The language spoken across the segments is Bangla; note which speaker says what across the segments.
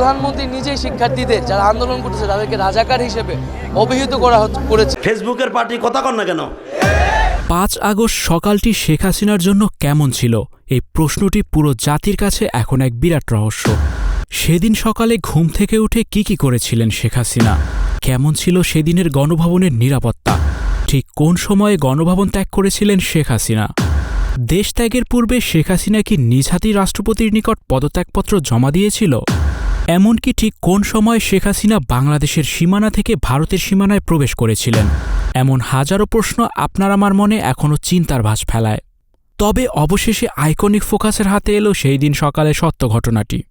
Speaker 1: প্রধানমন্ত্রী নিজেই শিক্ষার্থীদের যারা আন্দোলন করতেছে তাদেরকে রাজাকার হিসেবে অভিহিত করা করেছে।
Speaker 2: ফেসবুকের পার্টি কথা কন না কেন?
Speaker 3: পাঁচ আগস্ট সকালটি শেখ হাসিনার জন্য কেমন ছিল? এই প্রশ্নটি পুরো জাতির কাছে এখন এক বিরাট রহস্য। সেদিন সকালে ঘুম থেকে উঠে কি কি করেছিলেন শেখ হাসিনা? কেমন ছিল সেদিনের গণভবনের নিরাপত্তা? ঠিক কোন সময়ে গণভবন ত্যাগ করেছিলেন শেখ হাসিনা? দেশ ত্যাগের পূর্বে শেখ হাসিনা কি নিজ হাতেই রাষ্ট্রপতির নিকট পদত্যাগপত্র জমা দিয়েছিল? এমনকি ঠিক কোন সময় শেখ হাসিনা বাংলাদেশের সীমানা থেকে ভারতের সীমানায় প্রবেশ করেছিলেন? এমন হাজারো প্রশ্ন আপনার আমার মনে এখনও চিন্তার ভাস ফেলায়। তবে অবশেষে আইকনিক ফোকাসের হাতে এলো সেই দিন সকালে সত্য ঘটনাটি।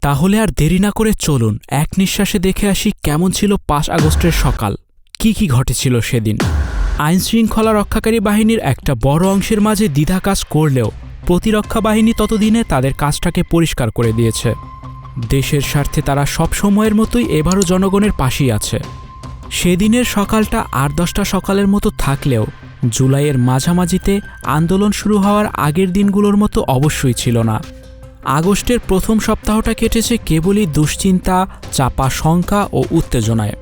Speaker 3: তাহলে আর দেরি না করে চলুন এক নিঃশ্বাসে দেখে আসি কেমন ছিল পাঁচ আগস্টের সকাল। কি কি ঘটেছিল সেদিন? আইনশৃঙ্খলা রক্ষাকারী বাহিনীর একটা বড় অংশের মাঝে দ্বিধা কাজ করলেও প্রতিরক্ষা বাহিনী ততদিনে তাদের কাজটাকে পরিষ্কার করে দিয়েছে। দেশের স্বার্থে তারা সব সময়ের মতোই এবারও জনগণের পাশেই আছে। সেদিনের সকালটা আট দশটা সকালের মতো থাকলেও জুলাইয়ের মাঝামাঝিতে আন্দোলন শুরু হওয়ার আগের দিনগুলোর মতো অবশ্যই ছিল না। আগস্টের প্রথম সপ্তাহটা কেটেছে কেবলই দুশ্চিন্তা, চাপা শঙ্কা ও উত্তেজনায়।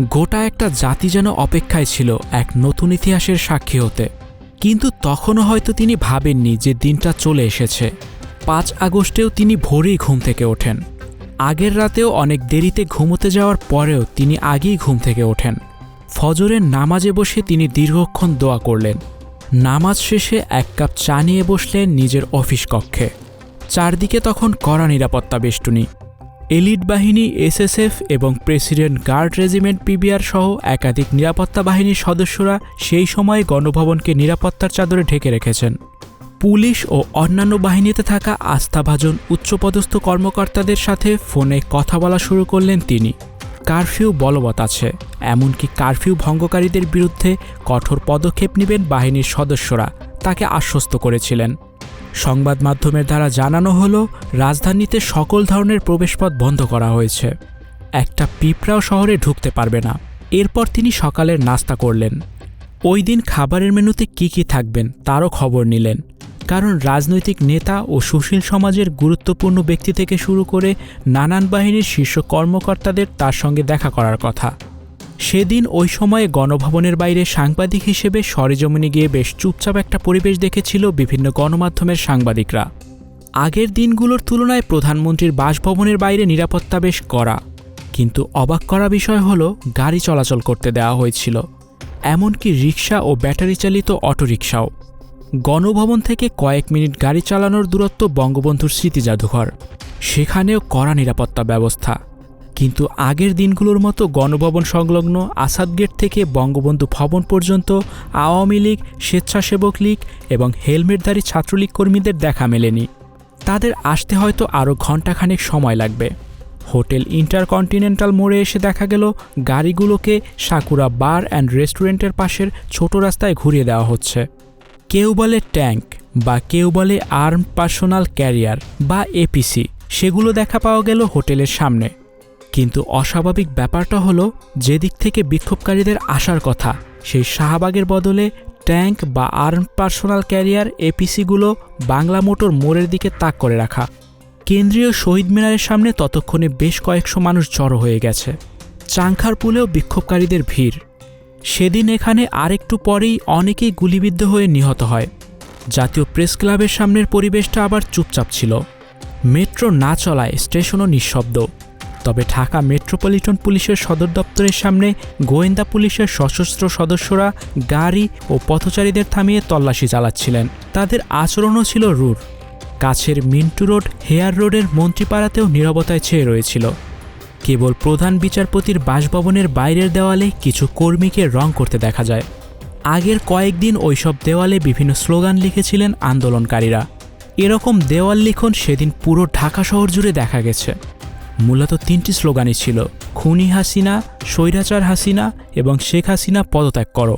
Speaker 3: গোটা একটা জাতি যেন অপেক্ষায় ছিল এক নতুন ইতিহাসের সাক্ষী হতে। কিন্তু তখনও হয়তো তিনি ভাবেননি যে দিনটা চলে এসেছে। পাঁচ আগস্টেও তিনি ভোরেই ঘুম থেকে ওঠেন। আগের রাতেও অনেক দেরিতে ঘুমোতে যাওয়ার পরেও তিনি আগেই ঘুম থেকে ওঠেন। ফজরের নামাজে বসে তিনি দীর্ঘক্ষণ দোয়া করলেন। নামাজ শেষে এক কাপ চা নিয়ে বসলেন নিজের অফিস কক্ষে। চারদিকে তখন কড়া নিরাপত্তা বেষ্টনী। এলিট বাহিনী, এসএসএফ এবং প্রেসিডেন্ট গার্ড রেজিমেন্ট, পিবিআর সহ একাধিক নিরাপত্তা বাহিনীর সদস্যরা সেই সময়ে গণভবনকে নিরাপত্তার চাদরে ঢেকে রেখেছেন। পুলিশ ও অন্যান্য বাহিনীতে থাকা আস্থাভাজন উচ্চপদস্থ কর্মকর্তাদের সাথে ফোনে কথা বলা শুরু করলেন তিনি। কারফিউ বলবৎ আছে, এমনকি কারফিউ ভঙ্গকারীদের বিরুদ্ধে কঠোর পদক্ষেপ নেবেন বাহিনীর সদস্যরা, তাকে আশ্বস্ত করেছিলেন। সংবাদ মাধ্যমের দ্বারা জানানো হলো, রাজধানীতে সকল ধরনের প্রবেশপথ বন্ধ করা হয়েছে। একটা পিঁপড়াও শহরে ঢুকতে পারবে না। এরপর তিনি সকালের নাস্তা করলেন। ওই দিন খাবারের মেনুতে কি কি থাকবেন, তারও খবর নিলেন। কারণ রাজনৈতিক নেতা ও সুশীল সমাজের গুরুত্বপূর্ণ ব্যক্তি থেকে শুরু করে নানান বাহিনীর শীর্ষ কর্মকর্তাদের তার সঙ্গে দেখা করার কথা। সেদিন ওই সময়ে গণভবনের বাইরে সাংবাদিক হিসেবে সরেজমিনে গিয়ে বেশ চুপচাপ একটা পরিবেশ দেখেছিল বিভিন্ন গণমাধ্যমের সাংবাদিকরা। আগের দিনগুলোর তুলনায় প্রধানমন্ত্রীর বাসভবনের বাইরে নিরাপত্তা বেশ করা কিন্তু অবাক করা বিষয় হলো, গাড়ি চলাচল করতে দেওয়া হয়েছিল। এমনকি রিক্সা ও ব্যাটারি চালিত অটোরিকশাও। গণভবন থেকে কয়েক মিনিট গাড়ি চালানোর দূরত্ব বঙ্গবন্ধুর স্মৃতি জাদুঘর। সেখানেও কড়া নিরাপত্তা ব্যবস্থা। কিন্তু আগের দিনগুলোর মতো গণভবন সংলগ্ন আসাদ গেট থেকে বঙ্গবন্ধু ভবন পর্যন্ত আওয়ামী লীগ, স্বেচ্ছাসেবক লীগ এবং হেলমেটধারী ছাত্রলীগ কর্মীদের দেখা মেলেনি। তাদের আসতে হয়তো আরও ঘণ্টাখানেক সময় লাগবে। হোটেল ইন্টারকন্টিনেন্টাল মোড়ে এসে দেখা গেল গাড়িগুলোকে সাকুরা বার অ্যান্ড রেস্টুরেন্টের পাশের ছোট রাস্তায় ঘুরিয়ে দেওয়া হচ্ছে। কেউ বলে ট্যাঙ্ক বা কেউ বলে আর্ম পার্সোনাল ক্যারিয়ার বা এপিসি সেগুলো দেখা পাওয়া গেল হোটেলের সামনে। কিন্তু অস্বাভাবিক ব্যাপারটা হলো, যেদিক থেকে বিক্ষোভকারীদের আসার কথা, সেই শাহবাগের বদলে ট্যাঙ্ক বা আর্ম পার্সোনাল ক্যারিয়ার এপিসিগুলো বাংলা মোটর মোড়ের দিকে তাক করে রাখা। কেন্দ্রীয় শহীদ মিনারের সামনে ততক্ষণে বেশ কয়েকশো মানুষ জড়ো হয়ে গেছে। চাংখার পুলেও বিক্ষোভকারীদের ভিড়। সেদিন এখানে আরেকটু পরেই অনেকেই গুলিবিদ্ধ হয়ে নিহত হয়। জাতীয় প্রেস ক্লাবের সামনের পরিবেশটা আবার চুপচাপ ছিল। মেট্রো না চলায় স্টেশনও নিঃশব্দ। তবে ঢাকা মেট্রোপলিটন পুলিশের সদর দপ্তরের সামনে গোয়েন্দা পুলিশের সশস্ত্র সদস্যরা গাড়ি ও পথচারীদের থামিয়ে তল্লাশি চালাচ্ছিলেন। তাদের আচরণও ছিল রূঢ় কাছের মিন্টু রোড, হেয়ার রোডের মন্ত্রীপাড়াতেও নিরবতায় ছেয়ে রয়েছিল। কেবল প্রধান বিচারপতির বাসভবনের বাইরের দেওয়ালে কিছু কর্মীকে রং করতে দেখা যায়। আগের কয়েকদিন ওইসব দেওয়ালে বিভিন্ন স্লোগান লিখেছিলেন আন্দোলনকারীরা। এরকম দেওয়াল লিখন সেদিন পুরো ঢাকা শহর জুড়ে দেখা গেছে। মূলত তিনটি স্লোগানই ছিল, খুনি হাসিনা, স্বৈরাচার হাসিনা এবং শেখ হাসিনা পদত্যাগ করো।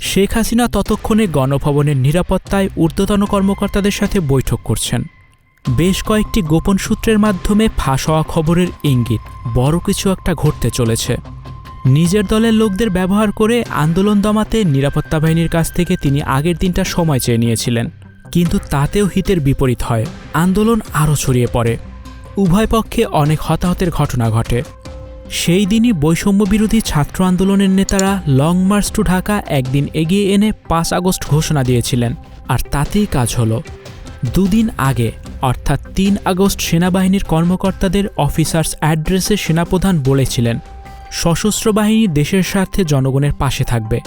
Speaker 3: শেখ হাসিনা ততক্ষণে গণভবনের নিরাপত্তায় ঊর্ধ্বতন কর্মকর্তাদের সাথে বৈঠক করছেন। বেশ কয়েকটি গোপন সূত্রের মাধ্যমে ফাঁস হওয়া খবরের ইঙ্গিত, বড় কিছু একটা ঘটতে চলেছে। নিজের দলের লোকদের ব্যবহার করে আন্দোলন দমাতে নিরাপত্তা বাহিনীর কাছ থেকে তিনি আগের দিনটা সময় চেয়ে নিয়েছিলেন। কিন্তু তাতেও হিতের বিপরীত হয়। আন্দোলন আরও ছড়িয়ে পড়ে। উভয় পক্ষে অনেক হতাহতের ঘটনা ঘটে। সেই দিনই বৈষম্য বিরোধী ছাত্র আন্দোলনের নেতারা লং মার্চ টু ঢাকা একদিন এগিয়ে এনে পাঁচ আগস্ট ঘোষণা দিয়েছিলেন। আর তাতেই কাজ হলো। দুদিন আগে, অর্থাৎ তিন আগস্ট সেনাবাহিনীর কর্মকর্তাদের অফিসার্স অ্যাড্রেসে সেনাপ্রধান বলেছিলেন, সশস্ত্র বাহিনী দেশের স্বার্থে জনগণের পাশে থাকবে।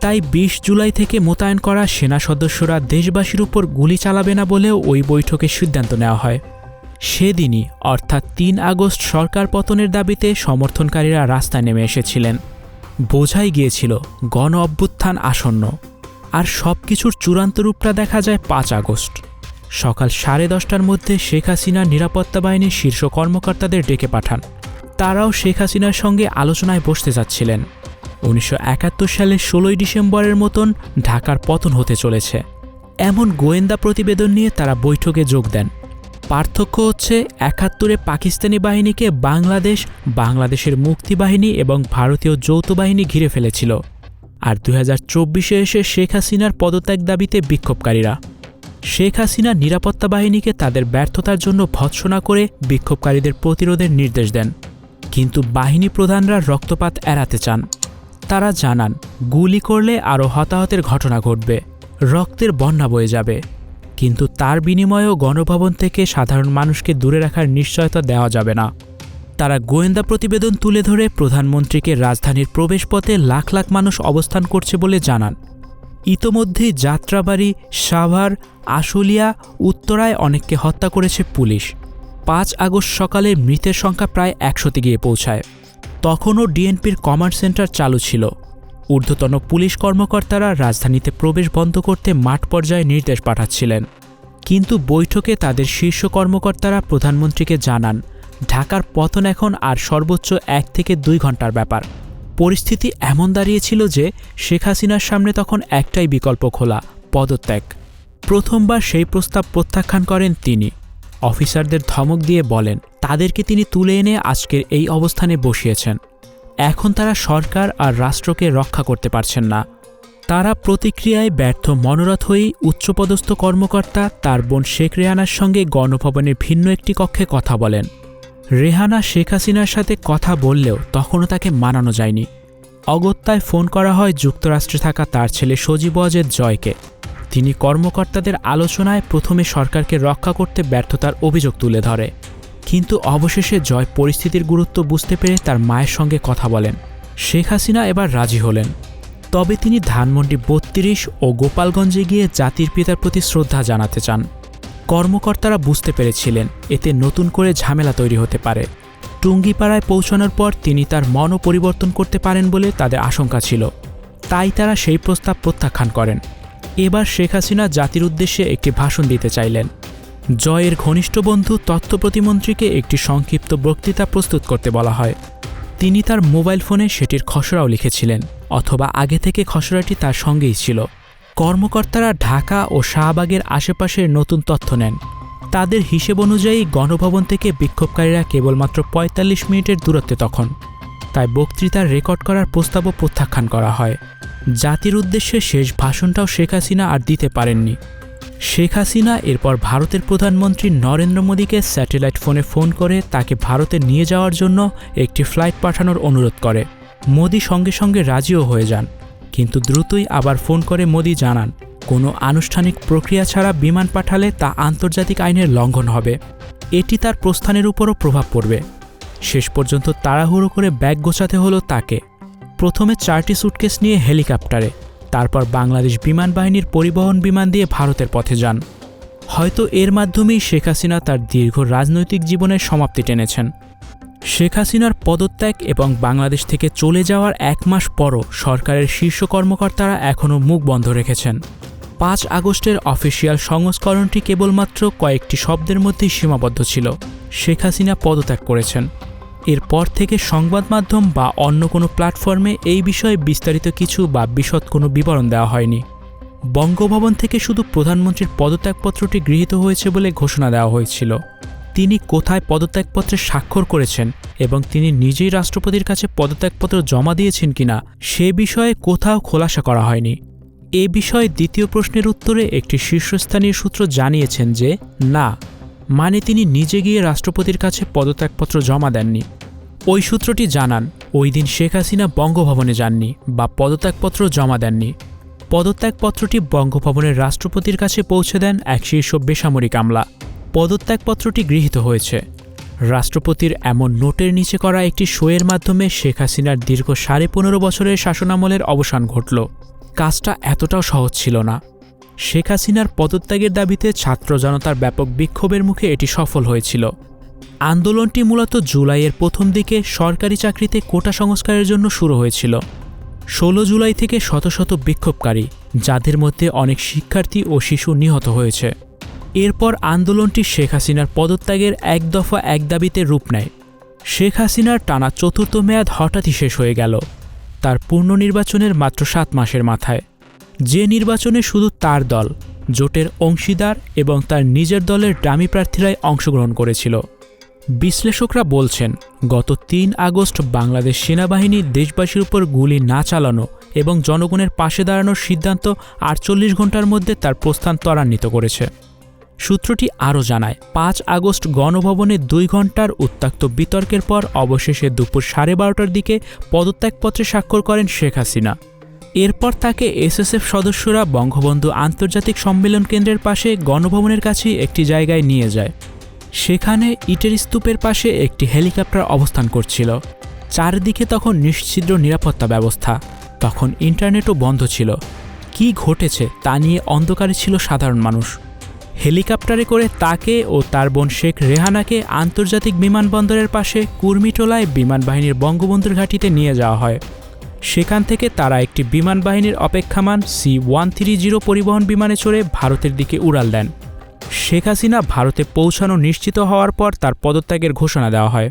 Speaker 3: তাই বিশ জুলাই থেকে মোতায়েন করা সেনা সদস্যরা দেশবাসীর উপর গুলি চালাবে না বলেও ওই বৈঠকে সিদ্ধান্ত নেওয়া হয়। সেদিনই, অর্থাৎ তিন আগস্ট সরকার পতনের দাবিতে সমর্থনকারীরা রাস্তায় নেমে এসেছিলেন। বোঝাই গিয়েছিল, গণ অভ্যুত্থান আসন্ন। আর সব কিছুর চূড়ান্ত রূপটা দেখা যায় পাঁচ আগস্ট। সকাল সাড়ে দশটার মধ্যে শেখ হাসিনা নিরাপত্তা বাহিনীর শীর্ষ কর্মকর্তাদের ডেকে পাঠান। তারাও শেখ হাসিনার সঙ্গে আলোচনায় বসতে যাচ্ছিলেন। উনিশশো একাত্তর সালের ষোলোই ডিসেম্বরের মতন ঢাকার পতন হতে চলেছে। এমন গোয়েন্দা প্রতিবেদন নিয়ে তারা বৈঠকে যোগ দেন। পার্থক্য হচ্ছে একাত্তরে পাকিস্তানি বাহিনীকে বাংলাদেশ, বাংলাদেশের মুক্তিবাহিনী এবং ভারতীয় যৌথ বাহিনী ঘিরে ফেলেছিল। আর দু হাজার এসে শেখ হাসিনার পদত্যাগ দাবিতে বিক্ষোভকারীরা শেখ হাসিনা নিরাপত্তা বাহিনীকে তাদের ব্যর্থতার জন্য ভৎসনা করে বিক্ষোভকারীদের প্রতিরোধের নির্দেশ দেন। কিন্তু বাহিনী প্রধানরা রক্তপাত এড়াতে চান। তারা জানান, গুলি করলে আরও হতাহতের ঘটনা ঘটবে, রক্তের বন্যা বয়ে যাবে। কিন্তু তার বিনিময়েও গণভবন থেকে সাধারণ মানুষকে দূরে রাখার নিশ্চয়তা দেওয়া যাবে না। তারা গোয়েন্দা প্রতিবেদন তুলে ধরে প্রধানমন্ত্রীকে রাজধানীর প্রবেশপথে লাখ লাখ মানুষ অবস্থান করছে বলে জানান। ইতোমধ্যেই যাত্রাবাড়ি, সাভার, আশুলিয়া, উত্তরায় অনেককে হত্যা করেছে পুলিশ। পাঁচ আগস্ট সকালে মৃতের সংখ্যা প্রায় একশোতে গিয়ে পৌঁছায়। তখনও ডিএনপির কমান্ড সেন্টার চালু ছিল। ঊর্ধ্বতন পুলিশ কর্মকর্তারা রাজধানীতে প্রবেশ বন্ধ করতে মাঠ পর্যায়ে নির্দেশ পাঠাচ্ছিলেন। কিন্তু বৈঠকে তাদের শীর্ষ কর্মকর্তারা প্রধানমন্ত্রীকে জানান, ঢাকার পতন এখন আর সর্বোচ্চ এক থেকে দুই ঘণ্টার ব্যাপার। পরিস্থিতি এমন দাঁড়িয়েছিল যে শেখ হাসিনার সামনে তখন একটাই বিকল্প খোলা, পদত্যাগ। প্রথমবার সেই প্রস্তাব প্রত্যাখ্যান করেন তিনি। অফিসারদের ধমক দিয়ে বলেন, তাদেরকে তিনি তুলে এনে আজকের এই অবস্থানে বসিয়েছেন। এখন তারা সরকার আর রাষ্ট্রকে রক্ষা করতে পারছেন না। তারা প্রতিক্রিয়ায় ব্যর্থ মনোরথ হয়েই উচ্চপদস্থ কর্মকর্তা তার বোন শেখ রেহানার সঙ্গে গণভবনের ভিন্ন একটি কক্ষে কথা বলেন। রেহানা শেখ হাসিনার সাথে কথা বললেও তখনও তাকে মানানো যায়নি। অগত্যায় ফোন করা হয় যুক্তরাষ্ট্রে থাকা তার ছেলে সজীব অজেদ জয়কে। তিনি কর্মকর্তাদের আলোচনায় প্রথমে সরকারকে রক্ষা করতে ব্যর্থতার অভিযোগ তুলে ধরে। কিন্তু অবশেষে জয় পরিস্থিতির গুরুত্ব বুঝতে পেরে তার মায়ের সঙ্গে কথা বলেন। শেখ হাসিনা এবার রাজি হলেন। তবে তিনি ধানমন্ডি বত্রিশ ও গোপালগঞ্জে গিয়ে জাতির পিতার প্রতি শ্রদ্ধা জানাতে চান। কর্মকর্তারা বুঝতে পেরেছিলেন, এতে নতুন করে ঝামেলা তৈরি হতে পারে। টুঙ্গিপাড়ায় পৌঁছানোর পর তিনি তার মনও পরিবর্তন করতে পারেন বলে তাদের আশঙ্কা ছিল। তাই তারা সেই প্রস্তাব প্রত্যাখ্যান করেন। এবার শেখ হাসিনা জাতির উদ্দেশ্যে একটি ভাষণ দিতে চাইলেন। জয়ের ঘনিষ্ঠ বন্ধু, তথ্য প্রতিমন্ত্রীকে একটি সংক্ষিপ্ত বক্তৃতা প্রস্তুত করতে বলা হয়। তিনি তার মোবাইল ফোনে সেটির খসড়াও লিখেছিলেন, অথবা আগে থেকে খসড়াটি তার সঙ্গেই ছিল। কর্মকর্তারা ঢাকা ও শাহবাগের আশেপাশের নতুন তথ্য নেন। তাদের হিসেব অনুযায়ী গণভবন থেকে বিক্ষোভকারীরা কেবলমাত্র ৪৫ মিনিটের দূরত্বে তখন। তাই বক্তৃতার রেকর্ড করার প্রস্তাবও প্রত্যাখ্যান করা হয়। জাতির উদ্দেশ্যে শেষ ভাষণটাও শেখ হাসিনা আর দিতে পারেননি। শেখ হাসিনা এরপর ভারতের প্রধানমন্ত্রী নরেন্দ্র মোদীকে স্যাটেলাইট ফোনে ফোন করে তাকে ভারতে নিয়ে যাওয়ার জন্য একটি ফ্লাইট পাঠানোর অনুরোধ করে। মোদী সঙ্গে সঙ্গে রাজিও হয়ে যান। কিন্তু দ্রুতই আবার ফোন করে মোদী জানান, কোনো আনুষ্ঠানিক প্রক্রিয়া ছাড়া বিমান পাঠালে তা আন্তর্জাতিক আইনের লঙ্ঘন হবে। এটি তার প্রস্থানের উপরও প্রভাব পড়বে। শেষ পর্যন্ত তাড়াহুড়ো করে ব্যাগ গোছাতে হলো তাকে। প্রথমে চারটি সুটকেস নিয়ে হেলিকপ্টারে, তারপর বাংলাদেশ বিমান বাহিনীর পরিবহন বিমান দিয়ে ভারতের পথে যান। হয়তো এর মাধ্যমেই শেখ হাসিনা তার দীর্ঘ রাজনৈতিক জীবনের সমাপ্তি টেনেছেন। শেখ হাসিনার পদত্যাগ এবং বাংলাদেশ থেকে চলে যাওয়ার এক মাস পরও সরকারের শীর্ষ কর্মকর্তারা এখনও মুখ বন্ধ রেখেছেন। পাঁচ আগস্টের অফিসিয়াল সংস্করণটি কেবলমাত্র কয়েকটি শব্দের মধ্যেই সীমাবদ্ধ ছিল। শেখ হাসিনা পদত্যাগ করেছেন। এরপর থেকে সংবাদ মাধ্যম বা অন্য কোনো প্ল্যাটফর্মে এই বিষয়ে বিস্তারিত কিছু বা বিশদ কোনো বিবরণ দেওয়া হয়নি। বঙ্গভবন থেকে শুধু প্রধানমন্ত্রীর পদত্যাগপত্রটি গৃহীত হয়েছে বলে ঘোষণা দেওয়া হয়েছিল। তিনি কোথায় পদত্যাগপত্রে স্বাক্ষর করেছেন এবং তিনি নিজেই রাষ্ট্রপতির কাছে পদত্যাগপত্র জমা দিয়েছেন কিনা, সে বিষয়ে কোথাও খোলাসা করা হয়নি। এ বিষয়ে দ্বিতীয় প্রশ্নের উত্তরে একটি শীর্ষস্থানীয় সূত্র জানিয়েছেন যে, না মানে তিনি নিজে গিয়ে রাষ্ট্রপতির কাছে পদত্যাগপত্র জমা দেননি। ওই সূত্রটি জানান, ওই দিন শেখ হাসিনা বঙ্গভবনে যাননি বা পদত্যাগপত্র জমা দেননি। পদত্যাগপত্রটি বঙ্গভবনের রাষ্ট্রপতির কাছে পৌঁছে দেন এক শীর্ষ বেসামরিক আমলা। পদত্যাগপত্রটি গৃহীত হয়েছে। রাষ্ট্রপতির এমন নোটের নিচে করা একটি শোয়ের মাধ্যমে শেখ হাসিনার দীর্ঘ সাড়ে পনেরো বছরের শাসনামলের অবসান ঘটল। কাজটা এতটাও সহজ ছিল না। শেখ হাসিনার পদত্যাগের দাবিতে ছাত্র জনতার ব্যাপক বিক্ষোভের মুখে এটি সফল হয়েছিল। আন্দোলনটি মূলত জুলাইয়ের প্রথম দিকে সরকারি চাকরিতে কোটা সংস্কারের জন্য শুরু হয়েছিল। ষোলো জুলাই থেকে শত শত বিক্ষোভকারী, যাদের মধ্যে অনেক শিক্ষার্থী ও শিশু নিহত হয়েছে। এরপর আন্দোলনটি শেখ হাসিনার পদত্যাগের এক দফা এক দাবিতে রূপ নেয়। শেখ হাসিনার টানা চতুর্থ মেয়াদ হঠাৎই শেষ হয়ে গেল। তার পূর্ণ নির্বাচনের মাত্র সাত মাসের মাথায়। যে নির্বাচনে শুধু তার দল, জোটের অংশীদার এবং তার নিজের দলের ডামি প্রার্থীরাই অংশগ্রহণ করেছিল। বিশ্লেষকরা বলছেন, গত তিন আগস্ট বাংলাদেশ সেনাবাহিনী দেশবাসীর উপর গুলি না চালানো এবং জনগণের পাশে দাঁড়ানোর সিদ্ধান্ত আটচল্লিশ ঘণ্টার মধ্যে তার প্রস্থান ত্বরান্বিত করেছে। সূত্রটি আরও জানায়, পাঁচ আগস্ট গণভবনে দুই ঘণ্টার উত্তাক্ত বিতর্কের পর অবশেষে দুপুর সাড়ে বারোটার দিকে পদত্যাগপত্রে স্বাক্ষর করেন শেখ হাসিনা। এরপর তাকে এসএসএফ সদস্যরা বঙ্গবন্ধু আন্তর্জাতিক সম্মেলন কেন্দ্রের পাশে গণভবনের কাছে একটি জায়গায় নিয়ে যায়। সেখানে ইটের স্তূপের পাশে একটি হেলিকপ্টার অবস্থান করছিল। চারদিকে তখন নিশ্চিদ্র নিরাপত্তা ব্যবস্থা। তখন ইন্টারনেটও বন্ধ ছিল। কি ঘটেছে তা নিয়ে অন্ধকারে ছিল সাধারণ মানুষ। হেলিকপ্টারে করে তাকে ও তার বোন শেখ রেহানাকে আন্তর্জাতিক বিমানবন্দরের পাশে কুর্মিটোলায় বিমানবাহিনীর বঙ্গবন্ধুর ঘাঁটিতে নিয়ে যাওয়া হয়। সেখান থেকে তারা একটি বিমান বাহিনীর অপেক্ষামান সি ওয়ান থ্রি জিরো পরিবহন বিমানে চড়ে ভারতের দিকে উড়াল দেন। শেখ হাসিনা ভারতে পৌঁছানো নিশ্চিত হওয়ার পর তার পদত্যাগের ঘোষণা দেওয়া হয়।